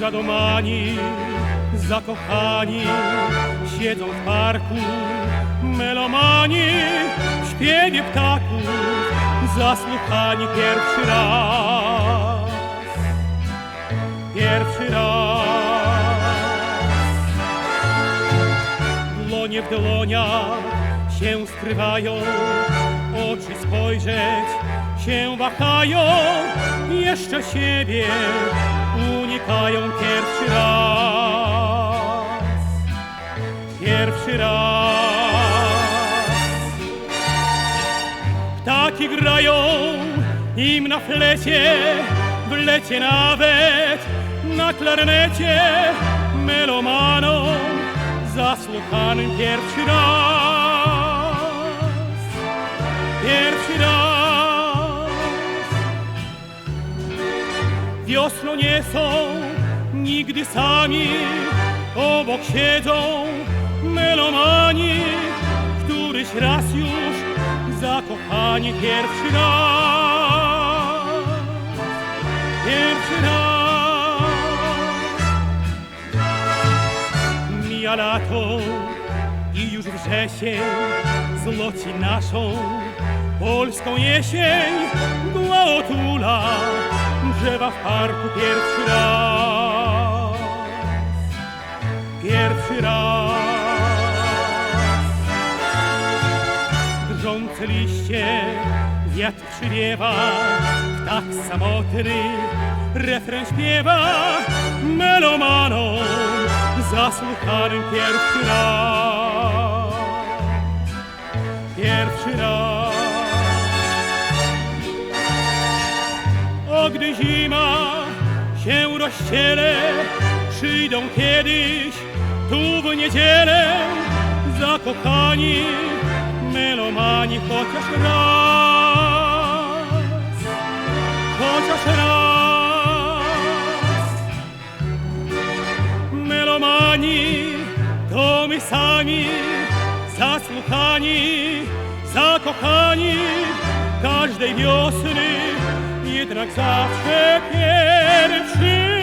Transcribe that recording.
Zadomani, zakochani, siedzą w parku, melomani, śpiewie ptaków, zasłuchani pierwszy raz. Pierwszy raz. Dłonie w dłoniach się skrywają, oczy spojrzeć się wahają, jeszcze siebie unikają pierwszy raz. Pierwszy raz. Ptaki grają im na flecie, w lecie nawet na klarnecie, melomanom zasłuchanym pierwszy raz. Wiosną nie są nigdy sami, obok siedzą melomani, któryś raz już zakochani pierwszy raz. Pierwszy raz. Mija lato i już wrzesień złoci naszą polską jesień. Mgła otula drzewa w parku pierwszy raz. Pierwszy raz. Drżące liście wiatr przywiewa, ptak samotny refren śpiewa melomanom zasłuchanym pierwszy raz. Pierwszy raz. Gdy zima się rozciele, przyjdą kiedyś tu w niedzielę zakochani melomani chociaż raz, chociaż raz. Melomani to my sami, zasłuchani, zakochani każdej wiosny, jednak zawsze pierwszy